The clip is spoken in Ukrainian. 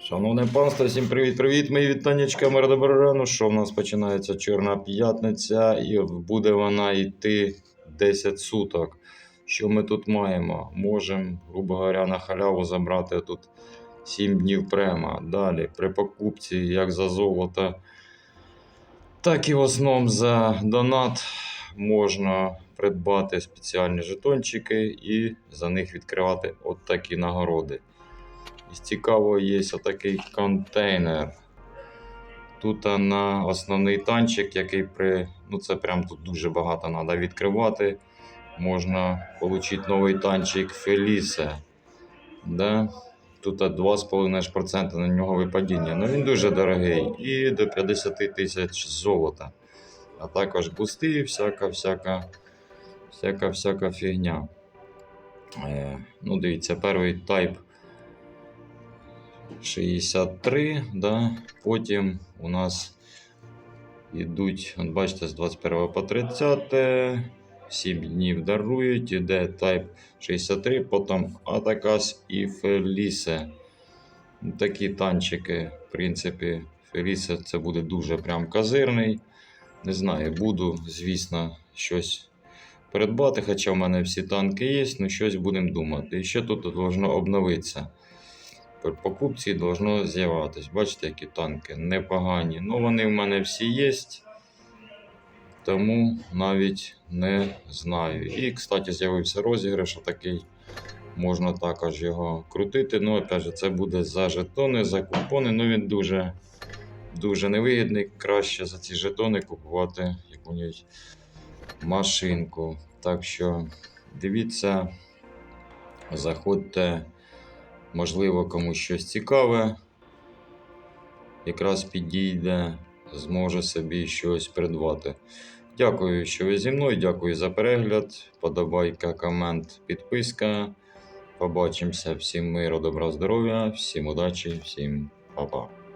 Шановне панство, всім привіт-привіт, мої вітаннячка, мир доброго Ну що в нас починається Чорна п'ятниця, і буде вона йти 10 суток. Що ми тут маємо? Можемо, грубо говоря, на халяву забрати тут 7 днів према. Далі, при покупці, як за золото, так і в основному за донат можна придбати спеціальні жетончики і за них відкривати от такі нагороди. Із цікавого є отакий контейнер. Тут на основний танчик, який при. Ну це прям тут дуже багато треба відкривати. Можна отримати новий танчик Фелісе. Да? Тут 2,5% на нього випадіння. Ну він дуже дорогий. І до 50 тисяч золота. А також бусти, всяка, всяка, всяка, всяка фігня. Е, ну, дивіться, перший тайп 63, да? потім у нас йдуть, от бачите, з 21 по 30, 7 днів дарують, іде Type 63, потім Атакас і Фелісе. Такі танчики, в принципі, Фелісе це буде дуже прям козирний. Не знаю, буду, звісно, щось придбати, хоча в мене всі танки є, ну щось будемо думати. І ще тут должно обновитися при покупці должно з'яватись. Бачите, які танки непогані. Ну, вони в мене всі є. Тому навіть не знаю. І, кстати, з'явився розіграш такий. Можна також його крутити. Ну, опять же, це буде за жетони, за купони. Ну, він дуже, дуже невигідний. Краще за ці жетони купувати якусь машинку. Так що дивіться, заходьте. Можливо, комусь щось цікаве, якраз підійде, зможе собі щось придбати. Дякую, що ви зі мною. Дякую за перегляд. Подобайка, комент, підписка. Побачимося. Всім миру, добра, здоров'я, всім удачі, всім па-па.